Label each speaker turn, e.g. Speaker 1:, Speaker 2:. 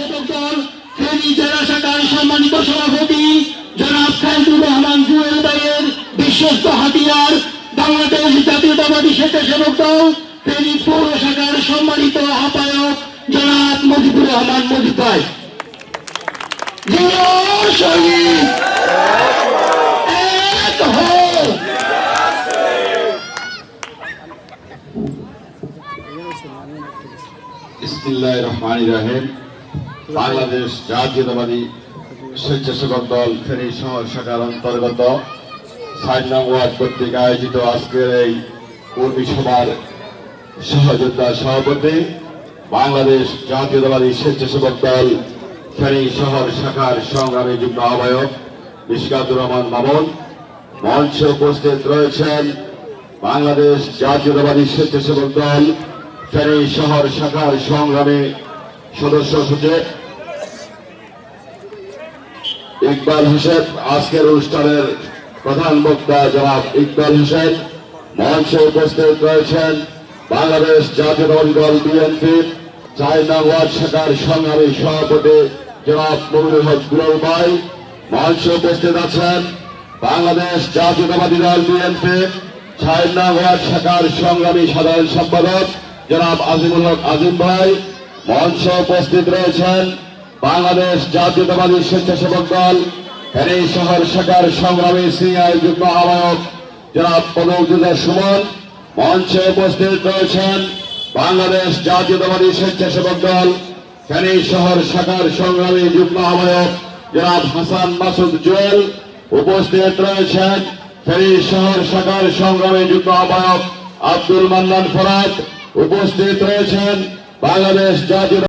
Speaker 1: স্বেচ্ছাসেবক দল ফেনী জেলা শাখার সম্মানিত সভাপতি জনাব সাইদুর রহমান জুয়েল ভাইয়ের বিশ্বস্ত হাতিয়ার বাংলাদেশ জাতীয়তাবাদী স্বেচ্ছাসেবক দল ফেনী পৌর শাখার সম্মানিত আহ্বায়ক জনাব মজিবুর রহমান মজিদ ভাই। শহীদ! এক হও
Speaker 2: ইসমিল্লাহ রহমান রাহেম। বাংলাদেশ জাতীয়তাবাদী স্বেচ্ছাসেবক দল ফেনী শহর শাখার অন্তর্গত সাইড নং ওয়ার্ড কর্তৃক আয়োজিত আজকের এই কর্মী সভার সহযোদ্ধা সভাপতি বাংলাদেশ জাতীয়তাবাদী স্বেচ্ছাসেবক দল ফেনী শহর শাখার সংগ্রামী যুগ্ম আহ্বায়ক ইশকাতুর রহমান মামুন মঞ্চে উপস্থিত রয়েছেন বাংলাদেশ জাতীয়তাবাদী স্বেচ্ছাসেবক দল ফেনী শহর শাখার সংগ্রামী সদস্য সচিব ইকবাল হোসেন, আজকের অনুষ্ঠানের প্রধান বক্তা ইকবাল হোসেন। মঞ্চে উপস্থিত রয়েছেন বাংলাদেশ জাতীয়তাবাদী দল বিএনপি চার নং ওয়ার্ড শাখার সংগ্রামী সভাপতি জনাব ভাই। মঞ্চে উপস্থিত আছেন বাংলাদেশ জাতীয়তাবাদী দল ওয়ার্ড শাখার সংগ্রামী সাধারণ সম্পাদক জনাব আজিমুল হক আজিম ভাই। মঞ্চে উপস্থিত রয়েছেন বাংলাদেশ জাতীয়তাবাদী স্বেচ্ছাসেবক দল ফেনী শহর শাখার সংগ্রামী সিআই যুগ্ম আহ্বায়ক জনাব পদৌদুদা সুমন। মঞ্চে উপস্থিত রয়েছেন বাংলাদেশ জাতীয়তাবাদী স্বেচ্ছাসেবক দল ফেনী শহর শাখার সংগ্রামী যুগ্ম আহ্বায়ক জনাব হাসান মাসুদ জুয়েল। উপস্থিত রয়েছেন ফেনী শহর শাখার সংগ্রামী যুগ্ম আহ্বায়ক আব্দুল মান্নান ফরাদ। উপস্থিত রয়েছেন বাংলাদেশ জাতীয়